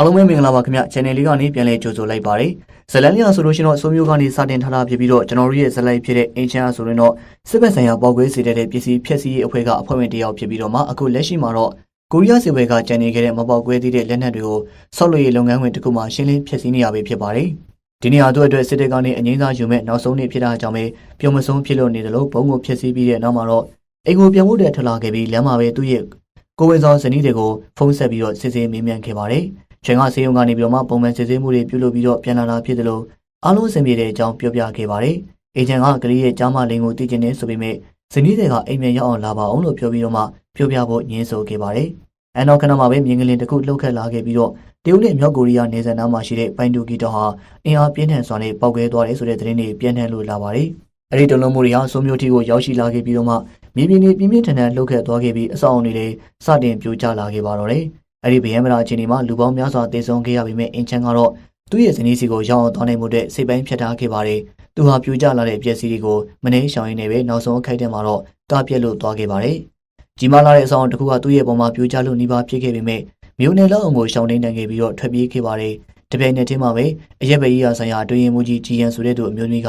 အားလုံးပဲမင်္ဂလာပါခင်ဗျ channel လေးကနေပြန်လည်ကြိုဆိုလိုက်ပါတယ်ဇလန်လျာဆိုလို့ရှိရင်တော့အစိုးမျိုးကနေစတင်ထားတာဖြစ်ပြီးတော့ကျွန်တော်တို့ရဲ့ဇလိုက်ဖြစ်တဲ့အင်ချန်ဆိုရင်တော့စစ်ဘက်ဆိုင်ရာပေါက်ကွဲစေတဲ့ပစ္စည်းဖြက်စီးရေးအဖွဲ့ကအဖွဲ့ဝင်တစ်ယောက်ဖြစ်ပြီးတော့မှအခုလက်ရှိမှာတော့ကိုရီးယားစစ်ဘက်ကကြံနေခဲ့တဲ့မပေါက်ကွဲသေးတဲ့လက်နက်တွေကိုဆောက်လုပ်ရေးလုပ်ငန်းဝင်တစ်ခုမှရှင်းလင်းဖြက်စီးနေရပြီဖြစ်ပါတယ်ဒီနေရာတို့အတွက်စစ်တပ်ကနေအငိမ့်စားယူမဲ့နောက်ဆုံးနေ့ဖြစ်တာကြောင့်ပဲပြုံမဆုံးဖြစ်လို့နေတယ်လို့ဘုံကိုဖျက်ဆီးပြီးတဲ့နောက်မှာတော့အိမ်ကိုပြန်ဖို့တဲ့ထလာခဲ့ပြီးလမ်းမှာပဲသူ့ရဲ့ကိုဝင်ဆောင်ဇနီးတွေကိုဖုန်းဆက်ပြီးတော့စစ်ဆေးမေးမြန်းခဲ့ပါတယ်။ ချိန်ကစေယုံကနေပြီးတော့မှပုံမှန်စစ်ဆေးမှုတွေပြုလုပ်ပြီးတော့ပြန်လာတာဖြစ်တယ်လို့အားလုံးအဆင်ပြေတဲ့အကြောင်းပြောပြခဲ့ပါတယ်။အေဂျင့်ကကလေးရဲ့ကြားမလင်းကိုတည်ကျင်နေဆိုပေမဲ့ဇနီးတွေကအိမ်မြန်ရောက်အောင်လာပါအောင်လို့ပြောပြီးတော့မှပြောပြဖို့ညှင်းဆိုခဲ့ပါတယ်။အဲနောက်ခဏမှပဲမြင်းကလေးတစ်ခုလှုပ်ခတ်လာခဲ့ပြီးတော့တရုတ်နဲ့မြောက်ကိုရီးယားနေဆက်နားမှာရှိတဲ့ပိုင်တူကီတောဟာအင်အားပြင်းထန်စွာနဲ့ပောက်ကွဲသွားတယ်ဆိုတဲ့သတင်းတွေပြန့်နှံ့လို့လာပါတယ်။အဲဒီတလုံးမှုတွေဟာစိုးမျိုးထီကိုရောက်ရှိလာခဲ့ပြီးတော့မှမြေပြင်တွေပြင်းပြင်းထန်ထန်လှုပ်ခတ်သွားခဲ့ပြီးအဆောက်အုံတွေလည်းစတင်ပြိုကျလာခဲ့ပါတော့တယ်။ အဲဒီဗယံမရာအခြေအနေမှာလူပေါင်းများစွာတည်ဆုံခဲ့ရပေမဲ့အင်ချန်ကတော့သူ့ရဲ့ဇနီးစီကိုရောက်အောင်သွားနိုင်မှုတဲ့စိတ်ပိုင်းဖြတ်ထားခဲ့ပါတယ်။သူဟာပြိုကျလာတဲ့အပျက်စီးတွေကိုမနှဲရှောင်ရင်းနဲ့ပဲနောက်ဆုံးအခိုက်အတန့်မှာတော့ကားပြက်လို့သွားခဲ့ပါတယ်။ကြီးမားလာတဲ့အဆောင်တစ်ခုကသူ့ရဲ့ပုံမှာပြိုကျလို့နှီးပါဖြစ်ခဲ့ပေမဲ့မြို့နယ်လောက်အောင်ကိုရှောင်နေနိုင်ခဲ့ပြီးတော့ထွက်ပြေးခဲ့ပါတယ်။တပြိုင်နက်တည်းမှာပဲအရက်ပဲကြီးရာဆိုင်ရာအတွင်းရင်မူကြီးကြီးရန်ဆိုတဲ့သူအမျိုးသမီးက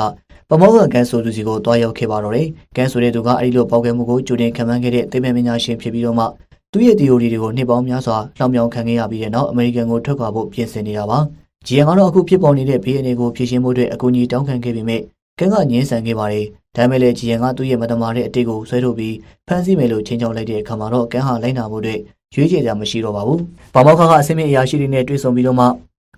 ပမောကကန်ဆိုသူစီကိုတွားရောက်ခဲ့ပါတော့တယ်။ကန်ဆိုတဲ့သူကအဲဒီလိုပေါက်ကွဲမှုကိုကြိုတင်ခံမှန်းခဲ့တဲ့သိပ္ပံပညာရှင်ဖြစ်ပြီးတော့မှ သူ့ရဲ့ theory တွေကိုနှစ်ပေါင်းများစွာလှောင်ပြောင်ခံခဲ့ရပြီးတဲ့နောက်အမေရိကန်ကိုထွက်ခွာဖို့ပြင်ဆင်နေတာပါ။ GM ကတော့အခုဖြစ်ပေါ်နေတဲ့ဘေးအနေကိုဖြေရှင်းဖို့အတွက်အကူအညီတောင်းခံခဲ့ပေမဲ့ကန်ကငင်းဆန်ခဲ့ပါတယ်။ဒါပေမဲ့လည်း GM ကသူ့ရဲ့မတမာတဲ့အတိတ်ကိုဆွဲထုတ်ပြီးဖမ်းဆီးမယ်လို့ချင်းချောင်းလိုက်တဲ့အခါမှာတော့ကန်ဟာလိုက်နာဖို့အတွက်ရွေးချယ်စရာမရှိတော့ပါဘူး။ဘာမောက်ခါကအစင်းမြင့်အရာရှိတွေနဲ့တွေ့ဆုံပြီးတော့မှ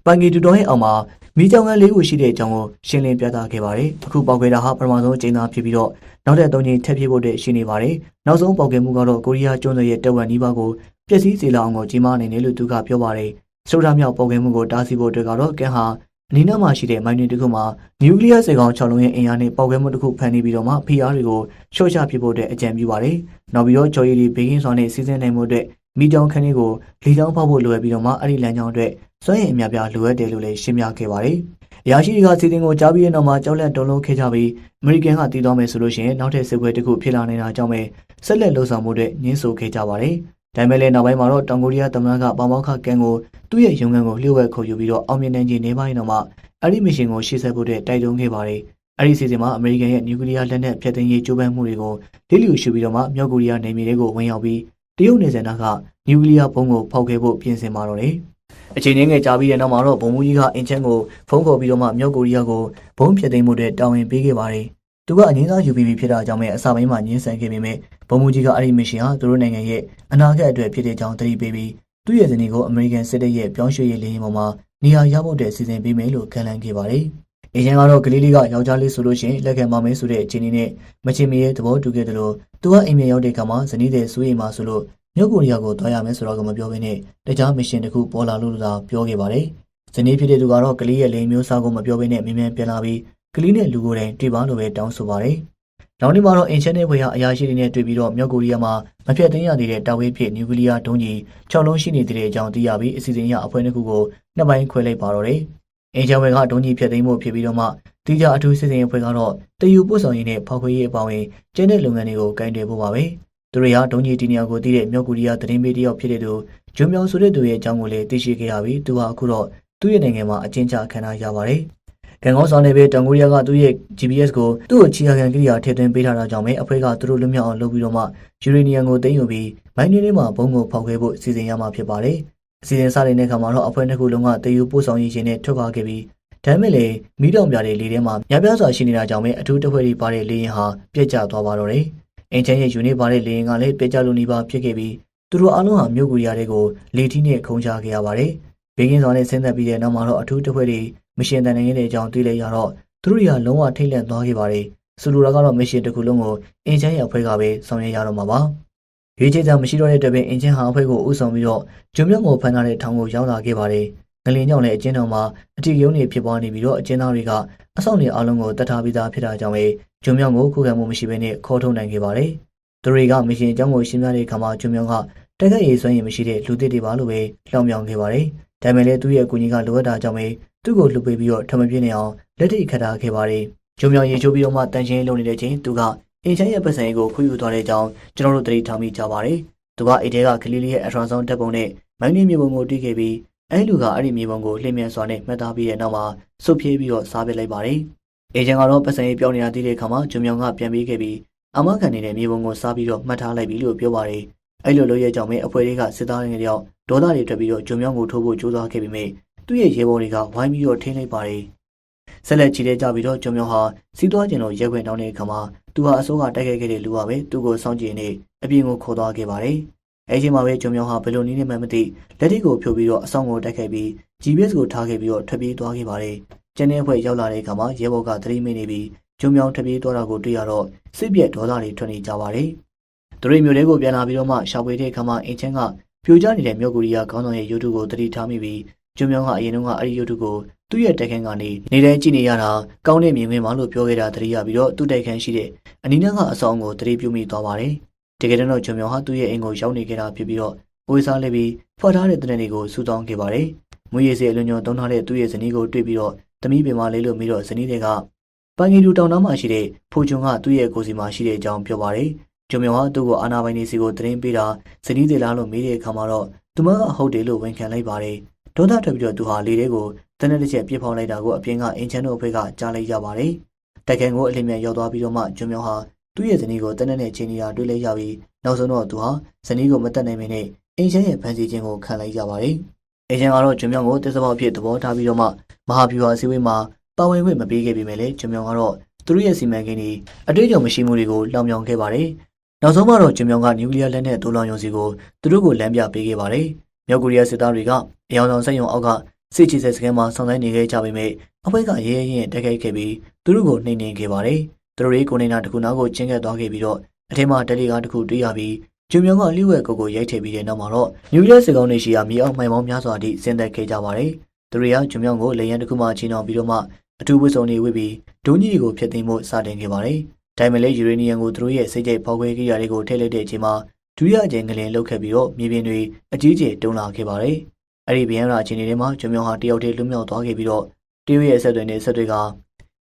ပန်ကီတူတော်ရဲ့အောက်မှာမိကြောင်ကလေးခုရှိတဲ့အကြောင်းကိုရှင်းလင်းပြသခဲ့ပါတယ်။အခုပေါက်ခွဲတာဟာပထမဆုံးအကြိမ်သာဖြစ်ပြီးတော့နောက်တဲ့၃ချိန်ထပ်ဖြစ်ဖို့အတွက်ရှိနေပါတယ်။နောက်ဆုံးပေါက်ကွဲမှုကတော့ကိုရီးယားကျွန်းဆွယ်ရဲ့တပ်ဝက်နီးပါးကိုပျက်စီးစေလောက်အောင်ကိုကြီးမားနေတယ်လို့သူကပြောပါတယ်။ဆိုဒါမြောက်ပေါက်ကွဲမှုကိုတားဆီးဖို့အတွက်ကတော့ကန်ဟာအနီးနားမှာရှိတဲ့မိုင်းတွင်တစ်ခုမှာနျူကလ িয়ার စေကောင်6လုံးရဲ့အင်အားနဲ့ပေါက်ကွဲမှုတစ်ခုဖန်တီးပြီးတော့မှ PR တွေကိုရှော့ချပစ်ဖို့အတွက်အကြံပြုပါတယ်။နောက်ပြီးတော့ဂျော်ရီလီဘေကင်းစွာနဲ့စီစဉ်နိုင်မှုအတွက် မိတောင်ခန်းလေးကိုလီချောင်းဖောက်ဖို့လိုအပ်ပြီးတော့မှအဲ့ဒီလမ်းကြောင်းအတွက်စွမ်းရည်အများပြားလိုအပ်တယ်လို့လည်းရှင်းပြခဲ့ပါတယ်။အရာရှိတွေကစီစဉ်ကိုကြားပြီးတဲ့နောက်မှာကြောက်လန့်တုန်လှုပ်ခဲ့ကြပြီးအမေရိကန်ကတည်သွားမယ်ဆိုလို့ရှိရင်နောက်ထပ်စစ်ပွဲတစ်ခုဖြစ်လာနေတာကြောင့်ပဲဆက်လက်လှုပ်ဆောင်မှုအတွက်ညှင်းဆိုခဲ့ကြပါတယ်။ဒါပေမဲ့လည်းနောက်ပိုင်းမှာတော့တောင်ကိုရီးယားသမ္မတကပေါမောက်ခကန်ကိုသူ့ရဲ့ရုံးခန်းကိုလျှို့ဝှက်ခေါ်ယူပြီးတော့အောင်မြင်နိုင်ခြင်းနေပိုင်းတော့မှအဲ့ဒီမရှင်ကိုရှေ့ဆက်ဖို့အတွက်တိုက်တွန်းခဲ့ပါတယ်။အဲ့ဒီစီစဉ်မှာအမေရိကန်ရဲ့နျူကလ িয়ার လက်နက်ဖျက်သိမ်းရေးကြိုးပမ်းမှုတွေကိုလိလျူရှုပြီးတော့မှမြောက်ကိုရီးယားနယ်မြေတွေကိုဝင်ရောက်ပြီး တရုတ်နယ်စပ်နာကနျူကလ িয়ার ဘုံကိုဖောက်ခဲ့ဖို့ပြင်ဆင်มาတော့တယ်။အချိန်ချင်းငယ်ကြာပြီးတဲ့နောက်မှာတော့ဘုံမူကြီးကအင်ချန်ကိုဖုန်းခေါ်ပြီးတော့မှမြောက်ကိုရီးယားကိုဘုံဖျက်သိမ်းမှုအတွက်တာဝန်ပေးခဲ့ပါတယ်။သူကအငင်းစားယူပြီးပြီဖြစ်တာကြောင့်ပဲအစပိုင်းမှာညှင်းဆန်ခဲ့ပေမဲ့ဘုံမူကြီးကအဲ့ဒီမရှင်ဟာသူတို့နိုင်ငံရဲ့အနာဂတ်အတွက်ဖြစ်တဲ့ကြောင်းသတိပေးပြီးသူ့ရဲ့ဇနီးကိုအမေရိကန်စစ်တပ်ရဲ့ပြောင်းရွှေ့ရေးလေယာဉ်ပေါ်မှာနေရာရဖို့အတွက်စီစဉ်ပေးမယ်လို့ကန့်လန့်ခဲ့ပါတယ်။ အရင်ကတော့ကလေးလေးကယောက်ျားလေးဆိုလို့ရှိရင်လက်ခံပါမယ်ဆိုတဲ့အခြေအနေနဲ့မချင်မရဲ့သဘောတူခဲ့တယ်လို့သူကအိမ်မြေရောက်တဲ့အခါမှာဇနီးတဲ့စိုးရိမ်မှဆိုလို့မြောက်ကိုရီးယားကိုတွားရမယ်ဆိုတော့ကမပြောဘဲနဲ့တခြားမရှင်တစ်ခုပေါ်လာလို့သာပြောခဲ့ပါတယ်။ဇနီးဖြစ်တဲ့သူကတော့ကလေးရဲ့လိမ်မျိုးစားကိုမပြောဘဲနဲ့မြင်မြန်ပြန်လာပြီးကလေးနဲ့လူကိုယ်တိုင်တွေ့ပါလို့ပဲတောင်းဆိုပါတယ်။နောက်နေ့မှာတော့အင်ချန်နယ်ဝေဟာအရာရှိတွေနဲ့တွေ့ပြီးတော့မြောက်ကိုရီးယားမှာမဖြတ်သိမ်းရသေးတဲ့တာဝေးဖြစ်နျူကလ িয়ার ဒုံးကြီး6လုံးရှိနေတဲ့အကြောင်းသိရပြီးအစီအစဉ်ရအဖွဲ့တစ်ခုကိုနှစ်ပိုင်းခွဲလိုက်ပါတော့တယ်။ အင်ချန်ဝေကဒုံးကြီးဖြတ်သိမ်းမှုဖြစ်ပြီးတော့မှတိကျအထူးစစ်စင်အဖွဲ့ကတော့တယူပို့ဆောင်ရေးနဲ့ဖောက်ခွေးရေးအပါအဝင်ကျင်းတဲ့လုပ်ငန်းတွေကိုကင်တွယ်ဖို့ပါပဲ။သူတွေဟာဒုံကြီးတီနီယာကိုတည်တဲ့မြောက်ကိုရီးယားသတင်းပေးတယောက်ဖြစ်တဲ့သူဂျွန်မြောင်ဆိုတဲ့သူရဲ့အကြောင်းကိုလည်းသိရှိခဲ့ရပြီးသူဟာအခုတော့သူ့ရဲ့နိုင်ငံမှာအကျဉ်းချခံရပါတယ်။ကံကောင်းဆောင်နေပဲတောင်ကိုရီးယားကသူ့ရဲ့ GPS ကိုသူ့ကိုချီယာခံကိရိယာထည့်သွင်းပေးထားတာကြောင့်ပဲအဖွဲ့ကသူတို့လွတ်မြောက်အောင်လုပ်ပြီးတော့မှယူရေနီယံကိုသိမ်းယူပြီးမိုင်းနေလေးမှာဘုံကိုဖောက်ခွဲဖို့စီစဉ်ရမှာဖြစ်ပါတယ်။ အစီအစဉ်စတဲ့အခါမှာတော့အဖွဲ့တစ်ခုလုံးကတည်ယူပို့ဆောင်ရေးရှင်နဲ့ထွက်ခွာခဲ့ပြီးဒါမဲ့လေမိတော်ပြတဲ့လေထဲမှာများပြားစွာရှိနေတာကြောင့်ပဲအထူးတစ်ဖွဲ့တွေပါတဲ့လေရင်ဟာပြက်ကျသွားပါတော့တယ်။အင်ချန်ရဲ့ယူနစ်ပါတဲ့လေရင်ကလည်းပြက်ကျလို့နေပါဖြစ်ခဲ့ပြီးသူတို့အားလုံးဟာမြို့ကိုရီးယားတွေကိုလေထီးနဲ့ခုံချခဲ့ရပါတယ်။ဘေကင်းစွာနဲ့ဆင်းသက်ပြီးတဲ့နောက်မှာတော့အထူးတစ်ဖွဲ့တွေမရှင်တန်နေတဲ့အကြောင်းတွေ့လိုက်ရတော့သူတို့တွေကလုံးဝထိတ်လန့်သွားခဲ့ပါတယ်။ဆူလူရာကတော့မရှင်တစ်ခုလုံးကိုအင်ချန်ရဲ့အဖွဲ့ကပဲဆောင်ရွက်ရတော့မှာပါ။ ရွေးချယ်စရာမရှိတော့တဲ့အတွက်ပဲအင်ချန်ဟာအဖွဲ့ကိုဥဆောင်ပြီးတော့ဂျုံမြတ်ကိုဖမ်းထားတဲ့ထောင်ကိုရောက်လာခဲ့ပါတယ်။ငလင်ကြောင့်လည်းအကျဉ်းတော်မှာအထီရုံးတွေဖြစ်ပွားနေပြီးတော့အကျဉ်းသားတွေကအဆောက်တွေအားလုံးကိုတတ်ထားပြီးသားဖြစ်တာကြောင့်ပဲဂျုံမြောင်ကိုခုခံမှုမရှိဘဲနဲ့ခေါ်ထုတ်နိုင်ခဲ့ပါတယ်။သူတွေကမရှင်အကြောင်းကိုရှင်းပြတဲ့အခါမှာဂျုံမြောင်ကတက်ခတ်ရေးစွမ်းရည်မရှိတဲ့လူသစ်တွေပါလို့ပဲလှောင်ပြောင်ခဲ့ပါတယ်။ဒါပေမဲ့လည်းသူ့ရဲ့အကူအညီကလိုအပ်တာကြောင့်ပဲသူ့ကိုလှုပ်ပေးပြီးတော့ထမပြင်းနေအောင်လက်ထိတ်ခတ်ထားခဲ့ပါတယ်။ဂျုံမြောင်ရေချိုးပြီးတော့မှတန်ချင်းလုံနေတဲ့ချိန်သူက အင်ချန်ရဲ့ပတ်စံရေးကိုခွင့်ယူသွားတဲ့အကြောင်းကျွန်တော်တို့သတိထားမိကြပါတယ်။သူကအိတ်ထဲကကလေးလေးရဲ့အထရာဆောင်းတက်ပုံနဲ့မိုင်းနေမြေပုံကိုတီးခဲ့ပြီးအဲဒီလူကအဲ့ဒီမြေပုံကိုလှည့်မြန်စွာနဲ့မှတ်သားပြီးတဲ့နောက်မှာစုပ်ပြေးပြီးတော့စားပစ်လိုက်ပါတယ်။အေဂျင့်ကတော့ပတ်စံရေးပြောင်းနေတာသိတဲ့အခါမှာဂျုံမြောင်ကပြန်ပြေးခဲ့ပြီးအမခံနေတဲ့မြေပုံကိုစားပြီးတော့မှတ်ထားလိုက်ပြီလို့ပြောပါတယ်။အဲ့လိုလုပ်ရကြောင်းပဲအဖွဲ့တွေကစစ်သားတွေတယောက်ဒေါသတွေထွက်ပြီးတော့ဂျုံမြောင်ကိုထိုးဖို့ကြိုးစားခဲ့ပြီးမြဲသူ့ရဲ့ရေပေါ်တွေကဝိုင်းပြီးတော့ထိန်းလိုက်ပါတယ်။ ဆက်လက်ချီတဲ့ကြပြီးတော့ဂျုံမြောင်ဟာစီးသွားကျင်လို့ရက်ခွင့်တောင်းတဲ့အခါမှာသူဟာအစိုးကတိုက်ခိုက်ခဲ့တဲ့လူပါပဲသူ့ကိုစောင့်ကြည့်နေအပြင်ကိုခေါ်သွားခဲ့ပါတယ်။အဲချိန်မှာပဲဂျုံမြောင်ဟာဘယ်လိုနည်းနဲ့မှမသိလက်ထိတ်ကိုဖြုတ်ပြီးတော့အဆောင်ကိုတိုက်ခိုက်ပြီး GPS ကိုထားခဲ့ပြီးတော့ထွက်ပြေးသွားခဲ့ပါတယ်။ကျန်တဲ့အဖွဲ့ရောက်လာတဲ့အခါမှာရဲဘော်ကသတိမိနေပြီးဂျုံမြောင်ထွက်ပြေးသွားတာကိုတွေ့ရတော့စိတ်ပြက်ဒေါသတွေထွက်နေကြပါတယ်။သူတို့မျိုးတွေကိုပြန်လာပြီးတော့မှရှာဖွေတဲ့အခါမှာအင်ချန်ကပြိုကျနေတဲ့မြို့ကူရီယာခေါင်းဆောင်ရဲ့ YouTube ကိုသတိထားမိပြီး ဂျုံမြောင်ကအရင်တုန်းကအဲ့ဒီ YouTube ကိုသူ့ရဲ့တက်ခန်းကနေနေတိုင်းကြည့်နေရတာကောင်းတဲ့မြင်ကွင်းမှာလို့ပြောခဲ့တာသတိရပြီးတော့သူ့တက်ခန်းရှိတဲ့အနီးနားကအဆောင်ကိုသတိပြုမိသွားပါတယ်။တကယ်တော့ဂျုံမြောင်ဟာသူ့ရဲ့အိမ်ကိုရောက်နေခဲ့တာဖြစ်ပြီးတော့ဝေစားလေးပြီးဖွက်ထားတဲ့တနက်တွေကိုစူတောင်းခဲ့ပါတယ်။မွေးရည်စေအလွန်ညွန်သုံးထားတဲ့သူ့ရဲ့ဇနီးကိုတွေ့ပြီးတော့သမီးပင်မလေးလို့ပြီးတော့ဇနီးတွေကပန်ဂီတူတောင်နားမှာရှိတဲ့ဖိုဂျွန်ကသူ့ရဲ့ကိုယ်စီမှာရှိတဲ့အကြောင်းပြောပါတယ်။ဂျုံမြောင်ဟာသူ့ကိုအာနာပိုင်နေစီကိုသတင်းပေးတာဇနီးတွေလားလို့မေးတဲ့အခါမှာတော့သူမကအဟုတ်တယ်လို့ဝန်ခံလိုက်ပါတယ်။ ဒေါသထွက်ပြီးတော့သူဟာလေထဲကိုတနက်တစ်ချက်ပြစ်ဖောက်လိုက်တာကိုအပြင်ကအင်ချန်တို့အဖွဲ့ကကြားလိုက်ရပါတယ်။တက်ကန်ကိုအလင်းမြန်ရောက်သွားပြီးတော့မှဂျုံမြောင်ဟာသူ့ရဲ့ဇနီးကိုတနက်နဲ့ချိန်နေတာတွေ့လိုက်ရပြီးနောက်ဆုံးတော့သူဟာဇနီးကိုမတက်နိုင်မင်းနဲ့အင်ချန်ရဲ့ဖန်စီခြင်းကိုခံလိုက်ရပါတယ်။အင်ချန်ကတော့ဂျုံမြောင်ကိုတစ္ဆပေါအဖြစ်သဘောထားပြီးတော့မှမဟာဗျူဟာအစည်းအဝေးမှာပါဝင်ခွင့်မပေးခဲ့ပေမဲ့လည်းဂျုံမြောင်ကတော့သူတို့ရဲ့စီမံကိန်းတွေအတွေ့အကြုံမရှိမှုတွေကိုလောင်မြောင်ခဲ့ပါတယ်။နောက်ဆုံးမှတော့ဂျုံမြောင်ကနျူကလ িয়ার လက်နက်တိုးလောင်ရုံစီကိုသူတို့ကိုလမ်းပြပေးခဲ့ပါတယ်။ မြောက်ကိုရီးယားစစ်သားတွေကအယောင်ဆောင်စက်ရုံအောက်ကစစ်ချီဆက်စခန်းမှာဆောင်ဆိုင်နေခဲ့ကြပေမဲ့အဖွဲ့ကရဲရဲရင်တိုက်ခိုက်ခဲ့ပြီးသူတို့ကိုနှိမ်နင်းခဲ့ပါတယ်။သူတို့တွေကိုနေနာတစ်ခုနားကိုချင်းကပ်သွားခဲ့ပြီးတော့အထက်မှာတယ်လီကာတစ်ခုတွေ့ရပြီးဂျုံမြောင်ကလျှို့ဝဲကိုကိုရိုက်ထည့်ပြီးတဲ့နောက်မှာတော့နျူကလ িয়ার စစ်ကောင်တွေရှိရာမြေအောက်မှိုင်ပေါင်းများစွာအထိဆင်းသက်ခဲ့ကြပါတယ်။သူတွေကဂျုံမြောင်ကိုလေရန်တစ်ခုမှချင်းအောင်ပြီးတော့မှအထူးဝစ်စုံတွေဝစ်ပြီးဒုံးကြီးတွေကိုဖျက်သိမ်းဖို့စတင်ခဲ့ပါတယ်။ဒါပေမဲ့လည်းယူရေနီယံကိုသူတို့ရဲ့စိတ်ကြိုက်ဖောက်ခွဲကိရိယာတွေကိုထည့်လိုက်တဲ့အချိန်မှာ ဒုတိယအကြိမ်ကလေးလှုပ်ခဲ့ပြီးတော့မြေပြင်တွေအကြီးကျယ်တုံလာခဲ့ပါတယ်။အဲ့ဒီဗျံရာအခြေအနေတွေမှာဂျုံမြောင်ဟာတယောက်တည်းလွတ်မြောက်သွားခဲ့ပြီးတော့တရုတ်ရဲ့ဆက်သွယ်နေဆက်တွေက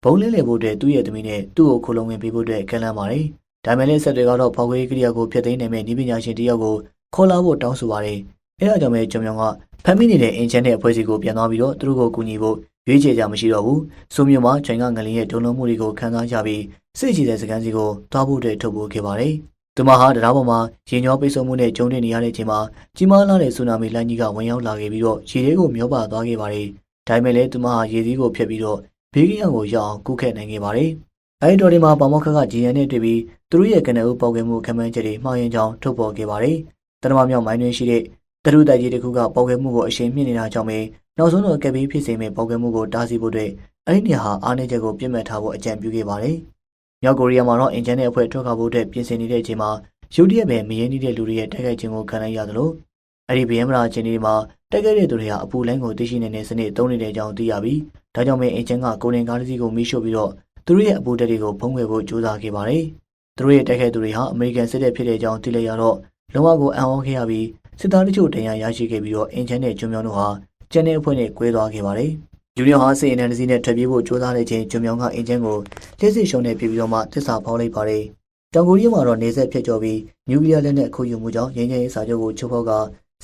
ဘုံလင်းလေဖို့အတွက်သူ့ရဲ့သမီးနဲ့သူ့ကိုခိုလုံဝင်ပေးဖို့အတွက်ကမ်းလှမ်းပါတယ်။ဒါပေမဲ့လည်းဆက်တွေကတော့ဖောက်ခွဲကိရိယာကိုဖျက်သိမ်းနိုင်မဲ့ဤပညာရှင်တယောက်ကိုခေါ်လာဖို့တောင်းဆိုပါတယ်။အဲဒါကြောင့်ပဲဂျုံမြောင်ကဖမ်းမိနေတဲ့အင်ချန်တဲ့အဖွဲ့အစည်းကိုပြန်သွားပြီးတော့သူတို့ကိုကူညီဖို့ရွေးချယ်ကြမရှိတော့ဘူး။ဆိုမျိုးမှာချိန်ကငလင်းရဲ့ဒုံလုံးမှုတွေကိုခံစားကြပြီးစစ်ချီတဲ့စကန်စီကိုတွားဖို့အတွက်ထုတ်ပို့ခဲ့ပါတယ်။ သူမဟာတရားပေါ်မှာရင်ကျော်ပိတ်ဆို့မှုနဲ့ကြုံတွေ့နေရတဲ့အချိန်မှာကြီးမားလာတဲ့ဆူနာမီလှိုင်းကြီးကဝင်ရောက်လာခဲ့ပြီးတော့ရေထဲကိုမျောပါသွားခဲ့ပါတယ်။ဒါပေမဲ့လည်းသူမဟာရေစည်းကိုဖျက်ပြီးတော့ဘေးကင်းအောင်ကိုရအောင်ကုခဲ့နိုင်ခဲ့ပါတယ်။အဲဒီတော်ဒီမှာပေါမောက်ခက်ကဂျီယန်နဲ့တွေ့ပြီးသူတို့ရဲ့ကနအုပ်ပေါက်ကွဲမှုခံမှန်းချက်တွေမှားယွင်းကြောင်းထုတ်ပေါ်ခဲ့ပါတယ်။တရမမြောက်မိုင်းတွင်ရှိတဲ့တရုတ်တိုက်ကြီးတစ်ခုကပေါက်ကွဲမှုကိုအရှိန်မြင့်နေတာကြောင့်ပဲနောက်ဆုံးတော့ကက်ဘီဖြစ်စေမဲ့ပေါက်ကွဲမှုကိုတားဆီးဖို့အတွက်အဲ့ဒီနေရာဟာအားနည်းချက်ကိုပြစ်မှတ်ထားဖို့အကြံပြုခဲ့ပါတယ်။ မြောက်ကိုရီးယားမှာတော့အင်ဂျင်နဲ့အဖွဲ့ထွက်ခွာဖို့အတွက်ပြင်ဆင်နေတဲ့အချိန်မှာရုတ်တရက်ပဲမရင်းနှီးတဲ့လူတွေရဲ့တိုက်ခိုက်ခြင်းကိုခံလိုက်ရသလိုအဲ့ဒီဗီယမ်မရာချင်းဒီမှာတိုက်ခိုက်တဲ့သူတွေဟာအပူလိုင်းကိုသိရှိနေတဲ့စနစ်သုံးနေတဲ့အကြောင်းသိရပြီးဒါကြောင့်ပဲအင်ဂျင်ကကိုရင်ကားတစ်စီးကိုမိရှို့ပြီးတော့သူတို့ရဲ့အပူတက်တွေကိုဖုံးကွယ်ဖို့ကြိုးစားခဲ့ပါတယ်။သူတို့ရဲ့တိုက်ခိုက်သူတွေဟာအမေရိကန်စစ်တပ်ဖြစ်တဲ့အကြောင်းသိလိုက်ရတော့လုံဝကိုအံ့ဩခဲ့ရပြီးစစ်သားတို့တရာရရှိခဲ့ပြီးတော့အင်ဂျင်နဲ့ကျွမ်းမြောင်းတို့ဟာကျန်တဲ့အဖွဲ့နဲ့ကွဲသွားခဲ့ပါတယ်။ ဂျူနီယာဟာစစ်အင်တန်စီနဲ့ထွက်ပြေးဖို့ကြိုးစားနေချိန်ကျွမ်းမြောင်းကအင်ဂျင်ကိုလက်စစ်ရှုံးနဲ့ပြပြီးတော့မှတစ္ဆာဖောင်းလိုက်ပါတယ်။တောင်ကိုရီးယားမှာတော့နေဆက်ဖြစ်ကျော်ပြီးနျူကလ িয়ার လက်နက်ခုယူမှုကြောင့်ရင်းချင်ရေးစာချုပ်ကိုချုပ်ဖောက်က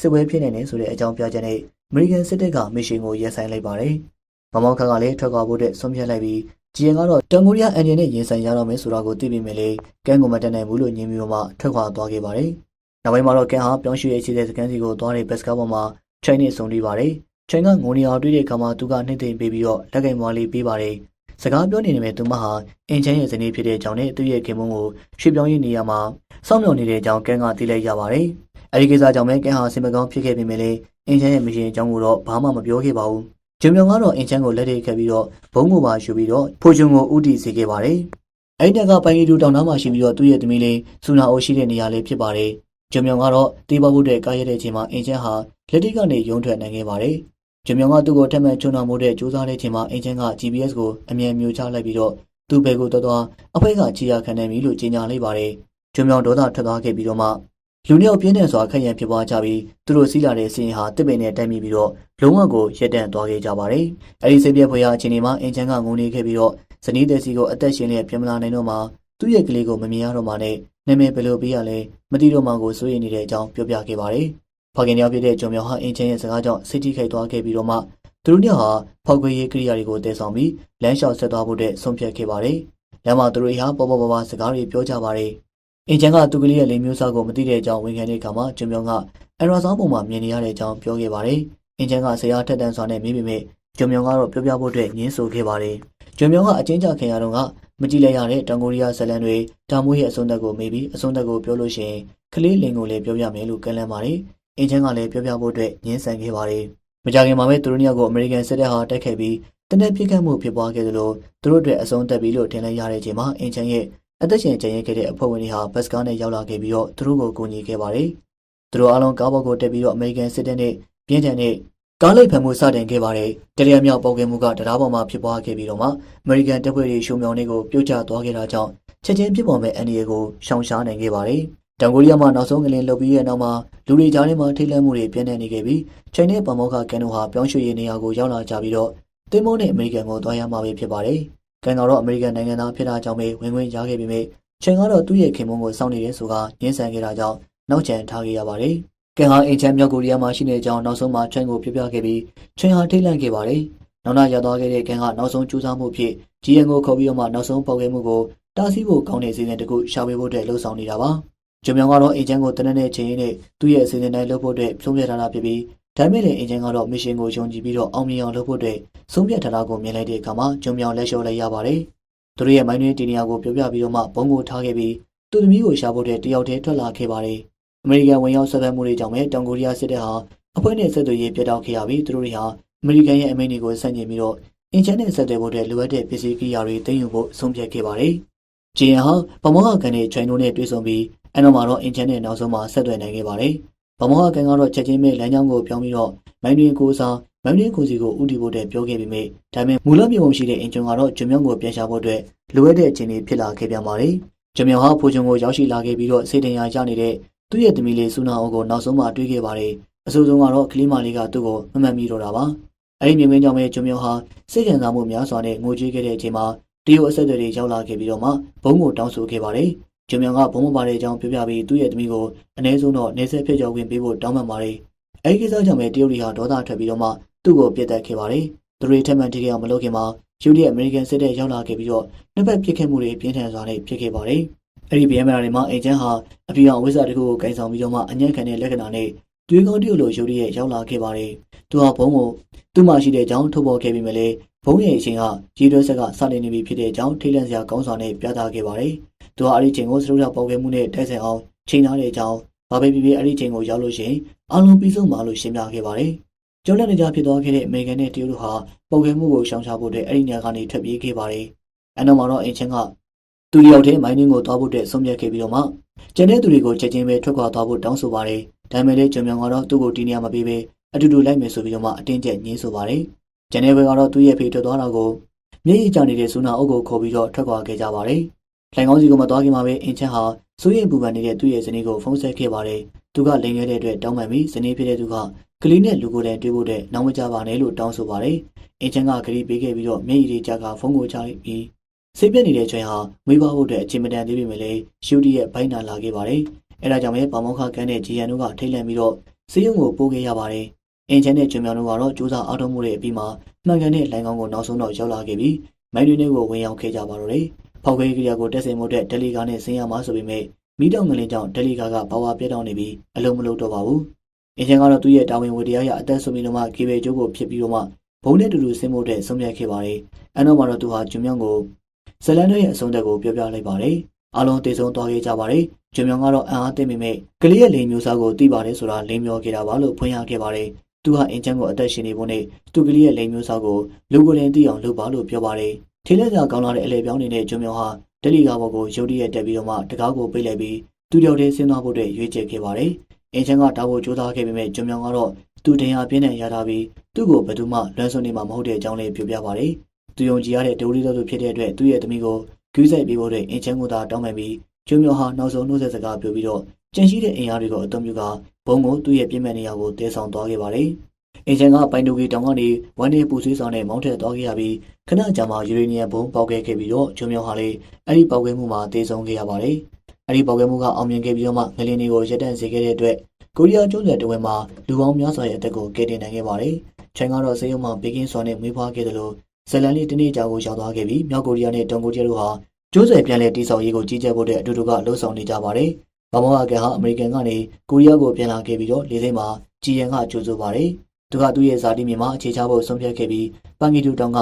စစ်ပွဲဖြစ်နေတယ်ဆိုတဲ့အကြောင်းပြချက်နဲ့အမေရိကန်စစ်တပ်ကမစ်ရှင်ကိုရပ်ဆိုင်းလိုက်ပါတယ်။မမောင်ခန့်ကလည်းထွက်ခွာဖို့အတွက်ဆုံးဖြတ်လိုက်ပြီးဂျီယန်ကတော့တောင်ကိုရီးယားအန်ဂျင်နဲ့ရင်ဆိုင်ရတော့မယ်ဆိုတာကိုသိပြီးမြင်လေကန်းကိုမတက်နိုင်ဘူးလို့ညင်ပြီးတော့မှထွက်ခွာသွားခဲ့ပါတယ်။နောက်ပိုင်းမှာတော့ကန်ဟာပြောင်းရွှေ့ရေးအခြေတဲ့စကန်စီကိုသွားတဲ့ဘတ်စကားပေါ်မှာချိုင်းနဲ့ဆုံနေပါတယ်။ ချိုင်းကငိုနေအောင်တွေ့တဲ့အခါမှာသူကနှိမ့်သိမ့်ပေးပြီးတော့လက်ကင်မွားလေးပေးပါတယ်။စကားပြောနေနေမဲ့သူမဟာအင်ချမ်းရဲ့ဇနီးဖြစ်တဲ့အကြောင်းနဲ့သူ့ရဲ့ခင်မုန်းကိုရွှေ့ပြောင်းရေးနေရာမှာစောင့်မျှော်နေတဲ့အကြောင်းကန်ကသိလိုက်ရပါတယ်။အဲဒီကိစ္စကြောင့်ပဲကန်ဟာစင်မကောင်းဖြစ်ခဲ့ပေမဲ့လည်းအင်ချမ်းရဲ့မရှင်အကြောင်းကိုတော့ဘာမှမပြောခဲ့ပါဘူး။ဂျုံမြောင်ကတော့အင်ချမ်းကိုလက်ထိပ်ခဲ့ပြီးတော့ဘုံကိုပါယူပြီးတော့ဖိုဂျွန်ကိုဥတီစေခဲ့ပါတယ်။အဲဒီတက်ကပိုင်ရီတူတောင်နားမှာရှိပြီးတော့သူ့ရဲ့သမီးလေးစူနာအိုရှိတဲ့နေရာလေးဖြစ်ပါတယ်။ဂျုံမြောင်ကတော့တေးပေါဖို့တဲ့ကားရတဲ့အချိန်မှာအင်ချမ်းဟာလက်ထိပ်ကနေရုံထွက်နိုင်ခဲ့ပါတယ်။ ဂျုံမြောင်ကသူ့ကိုထပ်မံချုံတော်မှုတဲ့စူးစမ်းတဲ့အချိန်မှာအင်ချမ်းက GPS ကိုအမြန်မျိုးချလိုက်ပြီးတော့သူ့ဘဲကိုတော်တော်အဖွဲကခြေရခံနေပြီလို့ကြေညာလိုက်ပါတယ်။ဂျုံမြောင်ဒေါသထွက်သွားခဲ့ပြီးတော့မှလူနှစ်ယောက်ပြင်းထန်စွာခက်ရန်ဖြစ်ပွားကြပြီးသူတို့စီးလာတဲ့စီးရင်ဟာတစ်ပင်နဲ့တိုက်မိပြီးတော့လုံးဝကိုရက်တန့်သွားခဲ့ကြပါတယ်။အဲဒီစိတ်ပြက်ဖွယ်ရာအချိန်ဒီမှာအင်ချန်ကငုံနေခဲ့ပြီးတော့ဇနီးတဲ့စီကိုအသက်ရှင်လျက်ပြန်မလာနိုင်တော့မှသူ့ရဲ့ကလေးကိုမမြင်ရတော့မှနဲ့နာမည်ဘယ်လိုပေးရလဲမသိတော့မှကိုစိုးရိမ်နေတဲ့အကြောင်းပြောပြခဲ့ပါတယ်။ ဖခင်ရောက်ဖြစ်တဲ့ဂျုံမြောင်ဟာအင်ချန်ရဲ့စကားကြောင့်စိတ်ထိခိုက်သွားခဲ့ပြီးတော့မှသူတို့ညဟာဖောက်ခွေရေးကိရိယာတွေကိုတည်ဆောင်ပြီးလမ်းလျှောက်ဆက်သွားဖို့အတွက်ဆုံးဖြတ်ခဲ့ပါတယ်။လမ်းမှာသူတို့ဟာပေါ်ပေါ်ပါပါစကားတွေပြောကြပါတယ်။အင်ချန်ကသူကလေးရဲ့လိမ်မျိုးစားကိုမသိတဲ့အကြောင်းဝန်ခံတဲ့အခါမှာဂျုံမြောင်ကအန်ရာဆောင်ပုံမှာမြင်နေရတဲ့အကြောင်းပြောခဲ့ပါတယ်။အင်ချန်ကဆရာထက်တန်းစွာနဲ့မိမိမိဂျုံမြောင်ကတော့ပြောပြဖို့အတွက်ညှင်းဆိုခဲ့ပါတယ်။ဂျုံမြောင်ကအချင်းချခင်ရတော့ကမကြည့်လိုက်ရတဲ့တောင်ကိုရီးယားဇလန်တွေတာမိုးရဲ့အစွန်းသက်ကိုမေးပြီးအစွန်းသက်ကိုပြောလို့ရှိရင်ကလေးလင်ကိုလည်းပြောပြမယ်လို့ကန့်လန့်ပါတယ်။ အင်ချန်ကလည်းပြောပြဖို့အတွက်ညှင်းဆန်ခဲ့ပါတယ်။မကြခင်မှာပဲသူတို့ညကိုအမေရိကန်စစ်တပ်ဟာတိုက်ခိုက်ပြီးတနက်ပြစ်ခတ်မှုဖြစ်ပွားခဲ့သလိုသူတို့အတွက်အဆုံးသက်ပြီလို့ထင်လိုက်ရတဲ့အချိန်မှာအင်ချန်ရဲ့အသက်ရှင်ကျန်ရစ်ခဲ့တဲ့အဖွဲ့ဝင်တွေဟာဘတ်စကားနဲ့ရောက်လာခဲ့ပြီးတော့သူတို့ကိုကူညီခဲ့ပါတယ်။သူတို့အားလုံးကားပေါ်ကိုတက်ပြီးတော့အမေရိကန်စစ်တပ်နဲ့ပြင်းထန်တဲ့ကားလိပ်ဖန်မှုစတင်ခဲ့ပါတယ်။တရရမြောက်ပေါကဲမှုကတရားပေါ်မှာဖြစ်ပွားခဲ့ပြီးတော့မှအမေရိကန်တပ်ဖွဲ့တွေရှုံမြောင်တွေကိုပြုတ်ကျသွားခဲ့တာကြောင့်ချက်ချင်းဖြစ်ပေါ်မဲ့အန်ဒီယေကိုရှောင်ရှားနိုင်ခဲ့ပါတယ်။ တောင်ကိုရီးယားမှာနောက်ဆုံးကလင်လှုပ်ပြီးရဲ့နောက်မှာလူတွေကြားထဲမှာထိတ်လန့်မှုတွေပြန့်နှံ့နေခဲ့ပြီးချိုင်းနဲ့ပမောက္ခကန်တို့ဟာပြောင်းရွှေ့ရေးနေရာကိုရောက်လာကြပြီးတော့သင်္ဘောနဲ့အမေရိကန်ကိုသွားရမှာပဲဖြစ်ပါတယ်။ကန်ကတော့အမေရိကန်နိုင်ငံသားဖြစ်တာကြောင့်ပဲဝင်ဝင်ရခဲ့ပြီးမြဲချိန်ကတော့သူ့ရဲ့ခင်မုန်းကိုစောင့်နေတယ်ဆိုတာညှင်းဆန်ခဲ့တာကြောင့်နောက်ကျန်ထားခဲ့ရပါတယ်။ကန်ဟာအင်ချမ်းမြောက်ကိုရီးယားမှာရှိနေတဲ့အကြောင်းနောက်ဆုံးမှာချိန်ကိုပြပြခဲ့ပြီးချိန်ဟာထိတ်လန့်ခဲ့ပါတယ်။နောက်နောက်ရောက်သွားခဲ့တဲ့ကန်ကနောက်ဆုံးကြိုးစားမှုဖြစ် GN ကိုခေါ်ပြီးတော့မှနောက်ဆုံးပေါက်ခဲ့မှုကိုတားဆီးဖို့ကောင်းတဲ့စီစဉ်တစ်ခုရှာဖွေဖို့အတွက်လှုံ့ဆော်နေတာပါ။ ဂျုံမြောင်ကတော့အင်ချမ်းကိုတနက်နေ့ချိန်နဲ့သူ့ရဲ့အစီအစဉ်တိုင်းလုပ်ဖို့အတွက်ဖြုံးပြထားတာဖြစ်ပြီးဒါပေမဲ့လည်းအင်ဂျင်ကတော့မစ်ရှင်ကိုယုံကြည်ပြီးတော့အောင်မြင်အောင်လုပ်ဖို့အတွက်ဆုံးဖြတ်ထားတာကိုမြင်လိုက်တဲ့အခါမှာဂျုံမြောင်လက်လျှော့လိုက်ရပါတယ်။သူတို့ရဲ့မိုင်းတွင်းတီနီယာကိုပြောပြပြီးတော့မှဘုံကိုထားခဲ့ပြီးသူ့သမီးကိုရှာဖို့တဲ့တယောက်တည်းထွက်လာခဲ့ပါတယ်။အမေရိကန်ဝင်ရောက်ဆက်ဖက်မှုတွေကြောင့်ပဲတောင်ကိုရီးယားစစ်တပ်ဟာအဖွဲ့နဲ့ဆက်သွယ်ရေးပြတ်တောက်ခဲ့ရပြီးသူတို့တွေဟာအမေရိကန်ရဲ့အမိန့်တွေကိုဆန့်ကျင်ပြီးတော့အင်ဂျင်နဲ့ဆက်သွယ်ဖို့အတွက်လိုအပ်တဲ့ပစ္စည်းကိရိယာတွေတင်ယူဖို့ဆုံးဖြတ်ခဲ့ပါတယ်။ဂျီယန်ဟာဗမောဟကန်နဲ့ချိုင်နိုနဲ့တွေ့ဆုံပြီး အဲ့တော့မှတော့အင်ဂျင်နဲ့နောက်ဆုံးမှဆက်သွယ်နိုင်ခဲ့ပါတယ်။ဗမောဟကန်ကတော့ချက်ချင်းပဲလမ်းကြောင်းကိုပြောင်းပြီးတော့မိုင်းတွင်ကိုစားမိုင်းတွင်ကိုစီကိုဥတီဖို့တဲ့ပြောခဲ့ပေမဲ့ဒါပေမဲ့မူလမြေပုံရှိတဲ့အင်ဂျင်ကတော့ဂျုံမြောင်ကိုပြန်ရှာဖို့အတွက်လိုအပ်တဲ့အခြေအနေဖြစ်လာခဲ့ပြန်ပါတယ်။ဂျုံမြောင်ဟာဖိုဂျုံကိုရောက်ရှိလာခဲ့ပြီးတော့စိတ်တင်ရာရနေတဲ့သူ့ရဲ့သမီးလေးစူနာအိုကိုနောက်ဆုံးမှတွေ့ခဲ့ပါတယ်။အဆိုးဆုံးကတော့ကလေးမလေးကသူ့ကိုမမှတ်မိတော့တာပါ။အဲဒီမြင်ကွင်းကြောင့်ပဲဂျုံမြောင်ဟာစိတ်ကြံစားမှုများစွာနဲ့ငိုကြွေးခဲ့တဲ့အချိန်မှာတရုတ်အဆက်အသွယ်တွေရောက်လာခဲ့ပြီးတော့မှဘုံကိုတောင်းဆိုခဲ့ပါတယ်။ ဂျုံမြောင်ကဘုံမပါတဲ့အကြောင်းပြောပြပြီးသူ့ရဲ့သမီးကိုအ ਨੇ ဆုံးတော့နေဆက်ဖြစ်ကြောင်းဝင်ပေးဖို့တောင်းပန်ပါတယ်။အဲဒီကိစ္စကြောင့်ပဲတရုတ်တွေဟာဒေါသထွက်ပြီးတော့မှသူ့ကိုပြစ်တက်ခဲ့ပါတယ်။သူတွေထက်မှန်ထိခဲ့အောင်မလုပ်ခင်မှာယူရီအမေရိကန်စစ်တပ်ရောက်လာခဲ့ပြီးတော့နှစ်ဖက်ပြစ်ခတ်မှုတွေပြင်းထန်စွာနဲ့ဖြစ်ခဲ့ပါတယ်။အဲဒီဗီယက်မနာတွေမှာအင်ဂျန်ဟာအပြူအောင်ဝိဇ္ဇာတခုကိုကင်ဆောင်ပြီးတော့မှအညံ့ခံတဲ့လက္ခဏာနဲ့တွေးကောင်းတရုတ်လိုယူရီရဲ့ရောက်လာခဲ့ပါတယ်။သူဟာဘုံကိုသူ့မှာရှိတဲ့အကြောင်းထုတ်ပေါ်ခဲ့ပြီးမှလည်းဘုံရဲ့အချိန်ကရေတွဲဆက်ကစတင်နေပြီဖြစ်တဲ့အကြောင်းထိတ်လန့်စရာကောင်းစွာနဲ့ပြသခဲ့ပါတယ်။ သူဟာအဲ့ဒီချိန်ကိုစရုပ်ထပေါခဲ့မှုနဲ့တိုက်ဆိုင်အောင်ချိန်ထားတဲ့အကြောင်းဘာပဲဖြစ်ဖြစ်အဲ့ဒီချိန်ကိုရောက်လို့ရှိရင်အလုံးပြီးဆုံးပါလို့ရှင်းပြခဲ့ပါတယ်။ကျောင်းလက်နေကြဖြစ်သွားခဲ့တဲ့အမေရိကန်နဲ့တရုတ်တို့ဟာပုံခဲမှုကိုရှောင်ရှားဖို့အတွက်အဲ့ဒီနေရာကနေထွက်ပြေးခဲ့ပါတယ်။အနောက်မှာတော့အင်ချင်းကသူတယောက်တည်းမိုင်းနင်းကိုသွားဖို့အတွက်ဆုံးဖြတ်ခဲ့ပြီးတော့မှကျန်တဲ့သူတွေကိုချက်ချင်းပဲထွက်ခွာသွားဖို့တောင်းဆိုပါတယ်။ဒါပေမဲ့လည်းဂျုံမြောင်ကတော့သူ့ကိုတီးနေရမပေးပဲအတူတူလိုက်မယ်ဆိုပြီးတော့မှအတင်းကျပ်ညှင်းဆိုပါတယ်။ကျန်တဲ့ဘက်ကတော့သူ့ရဲ့ဖေထွက်သွားတာကိုမျက်ရည်ကျနေတဲ့ဆူနာအုပ်ကိုခေါ်ပြီးတော့ထွက်ခွာခဲ့ကြပါတယ်။ လိုင်ကောင်းစီကိုမသွားခင်မှာပဲအင်ချန်ဟာစိုးရိမ်ပူပန်နေတဲ့သူ့ရဲ့ဇနီးကိုဖုန်းဆက်ခဲ့ပါတယ်။သူကလိန်ခဲ့တဲ့အတွက်တောင်းပန်ပြီးဇနီးဖြစ်တဲ့သူကကလေးနဲ့လူကိုယ်တိုင်တွေ့ဖို့တဲ့နောက်မကြပါနဲ့လို့တောင်းဆိုပါတယ်။အင်ချန်ကဂရီပေးခဲ့ပြီးတော့မျက်ရည်တွေကြကဖုန်းကိုချလိုက်ပြီးစိတ်ပြက်နေတဲ့ချိန်ဟာမွေးပါဖို့အတွက်အချိန်မတန်သေးပေမဲ့လည်းရှူတီရဲ့ဘိုင်းနာလာခဲ့ပါတယ်။အဲဒါကြောင့်ပဲပါမောက္ခကန်တဲ့ဂျီယန်တို့ကထိတ်လန့်ပြီးတော့စေယုံကိုပို့ခဲ့ရပါတယ်။အင်ချန်နဲ့ဂျွန်မြောင်တို့ကတော့စူးစမ်းအားထုတ်မှုတွေအပြီးမှာမှန်ကန်တဲ့လိုင်ကောင်းကိုနောက်ဆုံးတော့ရောက်လာခဲ့ပြီးမိုင်းတွင်းတွေကိုဝင်ရောက်ခဲ့ကြပါတော့တယ်။ ဖောက်ခွဲကိရိယာကိုတက်ဆင်မှုအတွက်ဒယ်လီကာနဲ့ဆင်းရမှာဆိုပေမဲ့မိတောင်ငလင်းကြောင့်ဒယ်လီကာကဘာဝပြတ်တောက်နေပြီးအလုံးမလုံးတော့ပါဘူး။အင်ဂျင်ကတော့သူ့ရဲ့တာဝန်ဝတ္တရားရအသက်ဆုံးပြီးတော့မှကေဘေကျိုးကိုဖြစ်ပြီးတော့မှဘုံနဲ့တူတူဆင်းဖို့တဲ့ဆုံးဖြတ်ခဲ့ပါတယ်။အဲနောက်မှာတော့သူဟာဂျွန်မြောင်ကိုဇလန်တို့ရဲ့အဆုံးသက်ကိုပြောပြလိုက်ပါတယ်။အားလုံးတည်ဆုံသွားခဲ့ကြပါတယ်။ဂျွန်မြောင်ကတော့အံအားသိမိမဲ့ကလေးရဲ့လိန်မျိုးစားကိုသိပါတယ်ဆိုတာလိန်မျောခဲ့တာပါလို့ဖွင့်ရခဲ့ပါတယ်။သူဟာအင်ဂျင်ကိုအသက်ရှင်နေဖို့နဲ့သူကလေးရဲ့လိန်မျိုးစားကိုလူကိုယ်တိုင်သိအောင်လုပ်ပါလို့ပြောပါတယ်။ ထေးလက်စာကောင်းလာတဲ့အလဲပြောင်းနေတဲ့ဂျွန်မြောင်ဟာဒက်လီကာဘော်ကိုရုတ်တရက်တက်ပြီးတော့မှတကားကိုပိတ်လိုက်ပြီးသူတယောက်တည်းဆင်းသွားဖို့အတွက်ရွေးချယ်ခဲ့ပါတယ်။အင်ချန်ကတာဖို့ကြိုးစားခဲ့ပေမဲ့ဂျွန်မြောင်ကတော့သူတင်ဟာပြင်းနဲ့ရထားပြီးသူ့ကိုဘယ်သူမှလွှမ်းဆွနေမှာမဟုတ်တဲ့အကြောင်းလေးပြောပြပါတယ်။သူယုံကြည်ရတဲ့ဒိုလီတော်သူဖြစ်တဲ့အတွက်သူ့ရဲ့သမီးကိုဂူးဆိုင်ပေးဖို့အတွက်အင်ချန်ကသာတောင်းပန်ပြီးဂျွန်မြောင်ဟာနောက်ဆုံးနှုတ်ဆက်စကားပြောပြီးတော့ကျန်ရှိတဲ့အင်အားတွေကိုအသုံးပြုကဘုံကိုသူ့ရဲ့ပြင်မဲ့နေရာကိုတည်ဆောင်သွားခဲ့ပါတယ်။ အင်ဂျင်ကပိုင်တိုကီတောင်ကနေဝမ်းနေပူဆွေးဆောင်နဲ့မောင်းထက်သွားခဲ့ရပြီးခဏကြာမှယူရေနီယံဘုံပေါက်ခဲ့ခဲ့ပြီးတော့ဂျုံမြောင်ဟာလေအဲ့ဒီပေါက်ခဲ့မှုမှာတေဆုံးခဲ့ရပါတယ်။အဲ့ဒီပေါက်ခဲ့မှုကအောင်မြင်ခဲ့ပြီးတော့မှငလင်းတွေကိုရက်တန့်စေခဲ့တဲ့အတွက်ကိုရီးယားကျွန်းဆွယ်တဝက်မှာလူပေါင်းများစွာရဲ့အသက်ကိုကယ်တင်နိုင်ခဲ့ပါတယ်။ချိုင်းကတော့စေယုံမှဘေကင်းစွာနဲ့မွေးဖွားခဲ့တယ်လို့ဇလန်လေးတနေ့ကြာကိုရောက်သွားခဲ့ပြီးမြောက်ကိုရီးယားနဲ့တောင်ကိုရီးယားတို့ဟာကျွန်းဆွယ်ပြန်လည်တည်ဆောက်ရေးကိုကြီးကြပ်ဖို့တဲ့အတူတူကလှုံ့ဆော်နေကြပါတယ်။ဘာမောအကန်ဟာအမေရိကန်ကနေကိုရီးယားကိုပြန်လာခဲ့ပြီးတော့လေဆိပ်မှာကြည်ရန်ကကြိုဆိုပါတယ်။ သူကသူ့ရဲ့ဇာတိမြေမှာအခြေချဖို့ဆုံးဖြတ်ခဲ့ပြီးပန်ဂီတူတောင်က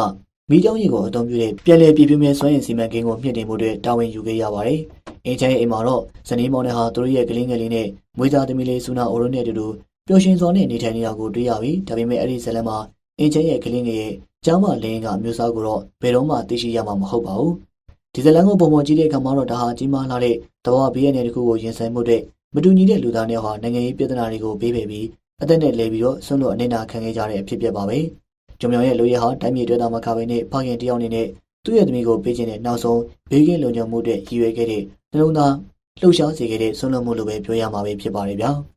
မိကျောင်းရီကိုအသုံးပြုတဲ့ပြည်လဲပြည်ပြင်းမဲ့စွမ်းရည်စီမံကိန်းကိုမြင့်တင်ဖို့အတွက်တာဝန်ယူခဲ့ရပါတယ်။အင်ချန်ရဲ့အိမ်မှာတော့ဇနီးမောင်နှံဟာသူတို့ရဲ့ကလေးငယ်လေးနဲ့မွေးသားသမီးလေးဆူနာအိုရိုနဲ့အတူတူပျော်ရွှင်စွာနဲ့နေထိုင်နေတာကိုတွေ့ရပြီးဒါပေမဲ့အဲ့ဒီဇလန်မှာအင်ချန်ရဲ့ကလေးငယ်ရဲ့ကျောင်းမလင်းကအမျိုးအစားကိုတော့ဘယ်တော့မှသိရှိရမှာမဟုတ်ပါဘူး။ဒီဇလန်ကိုပုံပေါ်ကြည့်တဲ့အခါမှာတော့ဒါဟာကြီးမားလာတဲ့တဘာဝဘေးရန်တစ်ခုကိုရင်ဆိုင်မှုတဲ့မတူညီတဲ့လူသားတွေဟာနိုင်ငံရေးပြဿနာတွေကိုဘေးပယ်ပြီး အသက်နဲ့လဲပြီးတော့ဆွန့်လွတ်အနေတာခံခဲ့ကြတဲ့အဖြစ်ပြပါပဲ။ဂျုံမြောင်ရဲ့လူရဲဟာတိုင်းပြည်အတွက်သာမကဘဲနဲ့ဖခင်တယောက်အနေနဲ့သူ့ရဲ့သမီးကိုပေးခြင်းနဲ့နောက်ဆုံးဘေးကင်းလုံခြုံမှုတဲ့ရည်ရွယ်ခဲ့တဲ့နှလုံးသားလှုပ်ရှားစေခဲ့တဲ့ဆွန့်လွတ်မှုလိုပဲပြောရမှာပဲဖြစ်ပါတယ်ဗျာ။